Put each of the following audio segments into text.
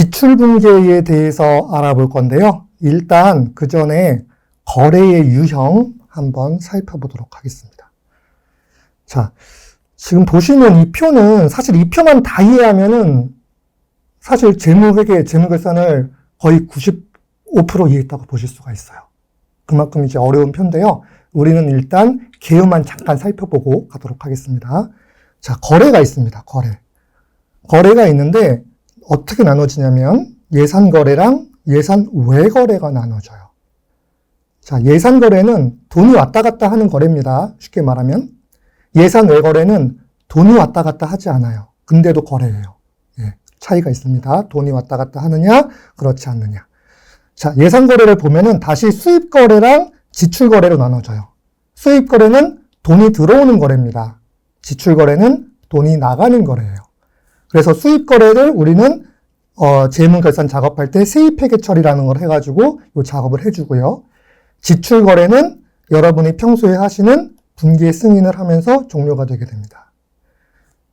지출 분계에 대해서 알아볼 건데요. 일단 그 전에 거래의 유형 한번 살펴보도록 하겠습니다. 자, 지금 보시는 이 표는 사실 이 표만 다 이해하면은 사실 재무회계, 재무결산을 거의 95% 이해했다고 보실 수가 있어요. 그만큼 이제 어려운 표인데요. 우리는 일단 개요만 잠깐 살펴보고 가도록 하겠습니다. 자, 거래가 있습니다. 거래. 거래가 있는데 어떻게 나눠지냐면 예산 거래랑 예산 외 거래가 나눠져요. 자, 예산 거래는 돈이 왔다 갔다 하는 거래입니다. 쉽게 말하면. 예산 외 거래는 돈이 왔다 갔다 하지 않아요. 근데도 거래예요. 예, 차이가 있습니다. 돈이 왔다 갔다 하느냐, 그렇지 않느냐. 자, 예산 거래를 보면은 다시 수입 거래랑 지출 거래로 나눠져요. 수입 거래는 돈이 들어오는 거래입니다. 지출 거래는 돈이 나가는 거래예요. 그래서 수입 거래를 우리는 어, 재무 결산 작업할 때 세입 회계 처리라는 걸 해가지고 이 작업을 해주고요. 지출 거래는 여러분이 평소에 하시는 분기 승인을 하면서 종료가 되게 됩니다.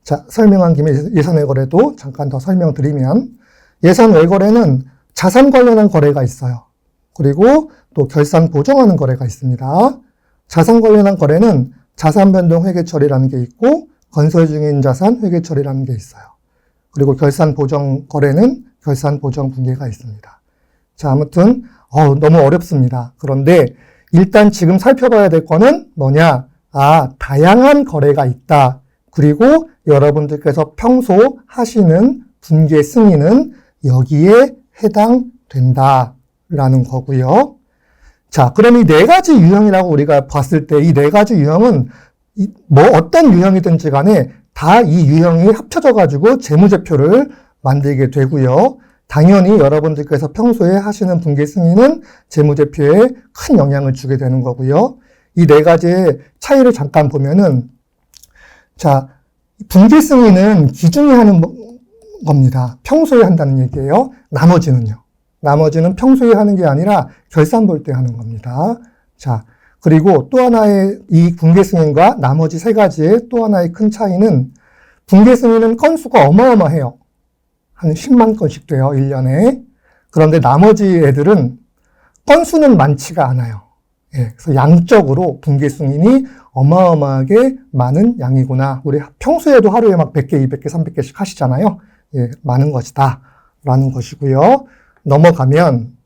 자, 설명한 김에 예산 외거래도 잠깐 더 설명드리면 예산 외거래는 자산 관련한 거래가 있어요. 그리고 또 결산 보정하는 거래가 있습니다. 자산 관련한 거래는 자산 변동 회계 처리라는 게 있고 건설 중인 자산 회계 처리라는 게 있어요. 그리고 결산 보정 거래는 결산 보정 분계가 있습니다. 자, 아무튼 어, 너무 어렵습니다. 그런데 일단 지금 살펴봐야 될 거는 뭐냐? 아, 다양한 거래가 있다. 그리고 여러분들께서 평소 하시는 분계 승인은 여기에 해당된다 라는 거고요. 자, 그럼 이 네 가지 유형이라고 우리가 봤을 때 이 네 가지 유형은 뭐 어떤 유형이든지 간에 다 이 유형이 합쳐져 가지고 재무제표를 만들게 되고요. 당연히 여러분들께서 평소에 하시는 분계 승인은 재무제표에 큰 영향을 주게 되는 거고요. 이 네 가지의 차이를 잠깐 보면은 자, 분계 승인은 기준이 하는 겁니다. 평소에 한다는 얘기예요. 나머지는요. 나머지는 평소에 하는 게 아니라 결산 볼 때 하는 겁니다. 자, 그리고 또 하나의 이 분계 승인과 나머지 세 가지의 또 하나의 큰 차이는 분계 승인은 건수가 어마어마해요. 한 10만 건씩 돼요, 1년에. 그런데 나머지 애들은 건수는 많지가 않아요. 예, 그래서 양적으로 분계 승인이 어마어마하게 많은 양이구나. 우리 평소에도 하루에 막 100개, 200개, 300개씩 하시잖아요. 예, 많은 것이다. 라는 것이고요. 넘어가면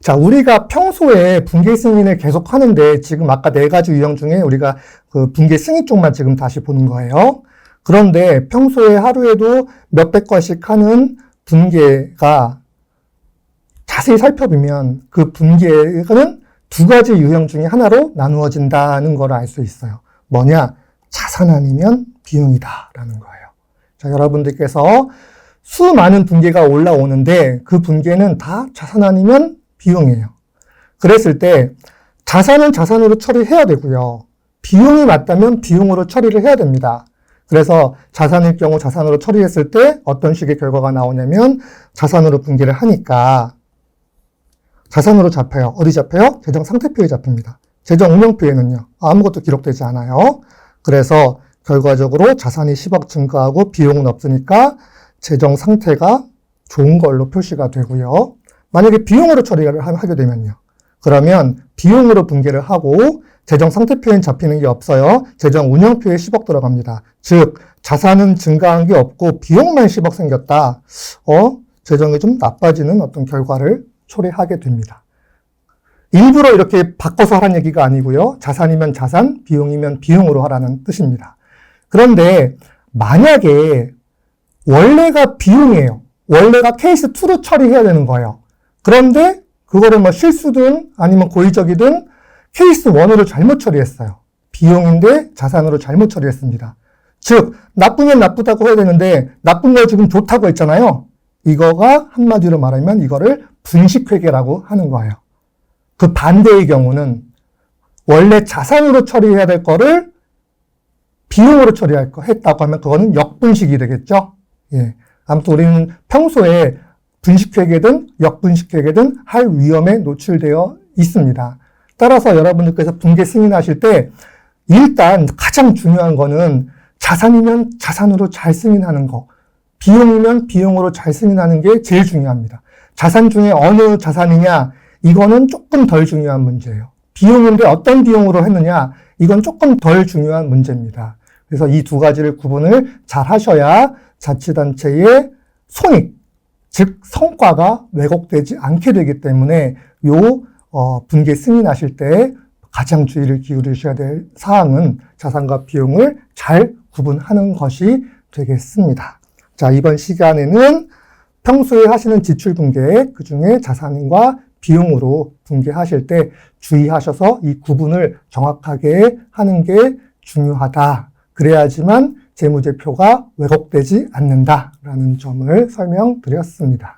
자, 우리가 평소에 분계 승인을 계속 하는데 지금 아까 네 가지 유형 중에 우리가 그 분계 승인 쪽만 지금 다시 보는 거예요. 그런데 평소에 하루에도 몇백 건씩 하는 분계가 자세히 살펴보면 그 분계는 두 가지 유형 중에 하나로 나누어진다는 걸 알 수 있어요. 뭐냐? 자산 아니면 비용이다라는 거예요. 자, 여러분들께서 수많은 분계가 올라오는데 그 분계는 다 자산 아니면 비용이에요. 그랬을 때 자산은 자산으로 처리해야 되고요. 비용이 맞다면 비용으로 처리를 해야 됩니다. 그래서 자산일 경우 자산으로 처리했을 때 어떤 식의 결과가 나오냐면 자산으로 분계를 하니까 자산으로 잡혀요. 어디 잡혀요? 재정 상태표에 잡힙니다. 재정 운영표에는요. 아무것도 기록되지 않아요. 그래서 결과적으로 자산이 10억 증가하고 비용은 없으니까 재정 상태가 좋은 걸로 표시가 되고요. 만약에 비용으로 처리를 하게 되면요. 그러면 비용으로 분계를 하고 재정 상태표엔 잡히는 게 없어요. 재정 운영표에 10억 들어갑니다. 즉 자산은 증가한 게 없고 비용만 10억 생겼다. 어? 재정이 좀 나빠지는 어떤 결과를 초래하게 됩니다. 일부러 이렇게 바꿔서 하라는 얘기가 아니고요. 자산이면 자산, 비용이면 비용으로 하라는 뜻입니다. 그런데 만약에 원래가 비용이에요. 원래가 케이스 2로 처리해야 되는 거예요. 그런데 그거를 뭐 실수든 아니면 고의적이든 케이스 1으로 잘못 처리했어요. 비용인데 자산으로 잘못 처리했습니다. 즉, 나쁘면 나쁘다고 해야 되는데 나쁜 걸 지금 좋다고 했잖아요. 이거가 한마디로 말하면 이거를 분식회계라고 하는 거예요. 그 반대의 경우는 원래 자산으로 처리해야 될 거를 비용으로 처리할 거 했다고 하면 그거는 역분식이 되겠죠. 예. 아무튼 우리는 평소에 분식회계든 역분식회계든 할 위험에 노출되어 있습니다. 따라서 여러분들께서 분계 승인하실 때 일단 가장 중요한 거는 자산이면 자산으로 잘 승인하는 거. 비용이면 비용으로 잘 승인하는 게 제일 중요합니다. 자산 중에 어느 자산이냐, 이거는 조금 덜 중요한 문제예요. 비용인데 어떤 비용으로 했느냐, 이건 조금 덜 중요한 문제입니다. 그래서 이 두 가지를 구분을 잘 하셔야 자치단체의 손익, 즉 성과가 왜곡되지 않게 되기 때문에 요 어, 분계 승인 하실 때 가장 주의를 기울이셔야 될 사항은 자산과 비용을 잘 구분하는 것이 되겠습니다. 자, 이번 시간에는 평소에 하시는 지출 분계, 그 중에 자산과 비용으로 분계하실 때 주의하셔서 이 구분을 정확하게 하는 게 중요하다. 그래야지만 재무제표가 왜곡되지 않는다라는 점을 설명드렸습니다.